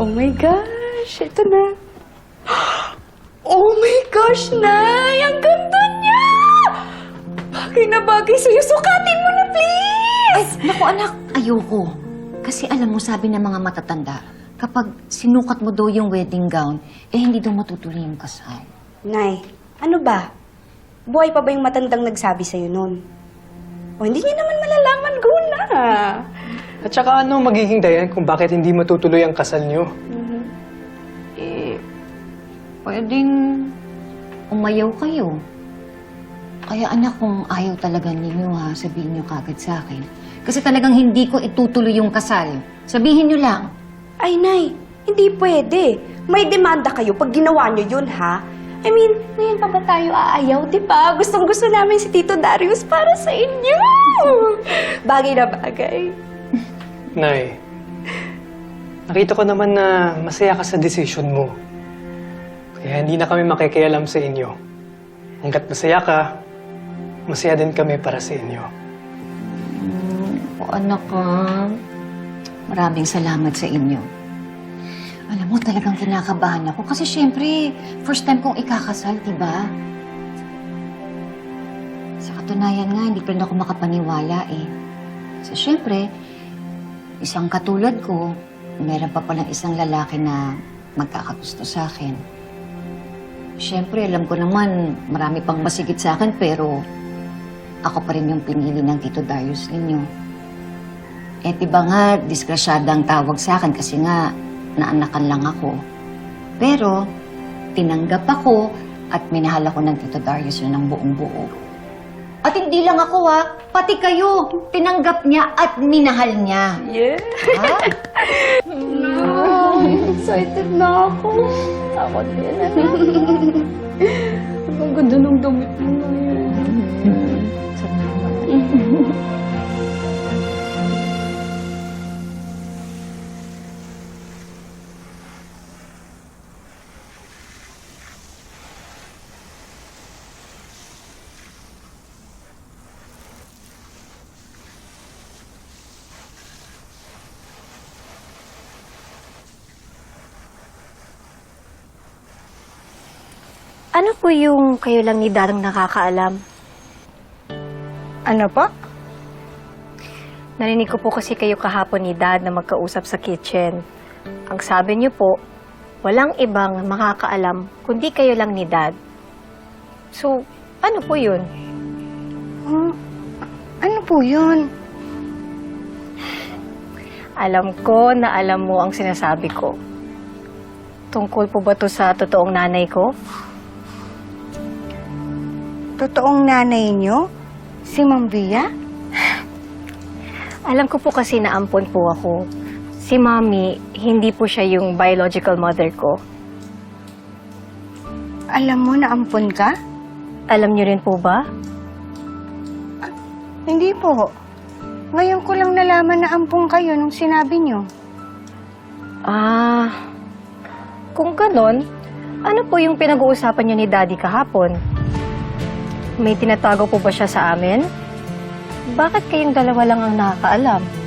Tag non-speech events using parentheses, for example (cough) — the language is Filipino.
Oh my gosh, ito na. Oh my gosh, Nay! Ang ganda niya! Bagay na bagay sa'yo. Sukatin mo na, please! Naku anak, ayoko. Kasi alam mo, sabi ng mga matatanda, kapag sinukat mo daw yung wedding gown, eh hindi daw matutuloy yung kasal. Nay, ano ba? Buhay pa ba yung matandang nagsabi sa'yo nun? O hindi niya naman malalaman, go na. At saka ano magiging dayan kung bakit hindi matutuloy ang kasal niyo? Eh, pwedeng umayaw kayo. Kaya anak, kung ayaw talaga ninyo ha, sabihin nyo kagad sa akin. Kasi talagang hindi ko itutuloy yung kasal. Sabihin nyo lang. Ay, Nay, hindi pwede. May demanda kayo pag ginawa niyo yun, ha? I mean, ngayon pa ba tayo aayaw, di ba? Gustong gusto namin si Tito Darius para sa inyo. (laughs) Bagay na bagay. Nay, nakita ko naman na masaya ka sa decision mo. Kaya hindi na kami makikialam sa inyo. Hanggat masaya ka, masaya din kami para sa inyo. O anak ka, maraming salamat sa inyo. Alam mo, talagang kinakabahan ako. Kasi syempre, first time kong ikakasal, di ba? Sa katunayan nga, hindi pa rin ako makapaniwala eh. So syempre, isang katulad ko, meron pa palang isang lalaki na magkakagusto sa akin. Syempre, alam ko naman, marami pang masigit sa akin, pero ako pa rin yung pinili ng Tito Darius ninyo. Eh, di ba nga, disgrasyada ang tawag sa akin kasi nga, naanakan lang ako. Pero, tinanggap ako at minahal ako ng Tito Darius yun ng buong buo. At hindi lang ako ha, pati kayo, tinanggap niya at minahal niya. Yeah. Ha? Excited na ako. Ako din. Ang ganda ng damit mo ngayon. Salamat. Ano po yung kayo lang ni Darang nakakaalam? Ano pa? Narinig ko po kasi kayo kahapon ni Dad na magkausap sa kitchen. Ang sabi niyo po, walang ibang makakaalam kundi kayo lang ni Dad. So, ano po yun? Ano po yun? Alam ko na alam mo ang sinasabi ko. Tungkol po ba to sa totoong nanay ko? Totoong nanay niyo? Si Ma'am Bia? Alam ko po kasi na ampon po ako. Si Mommy, hindi po siya yung biological mother ko. Alam mo na ampon ka? Alam niyo rin po ba? Hindi po. Ngayon ko lang nalaman na ampong kayo nung sinabi niyo. Ah, kung ganon, ano po yung pinag-uusapan niyo ni Daddy kahapon? May tinatago po ba siya sa amin? Bakit kayong dalawa lang ang nakakaalam?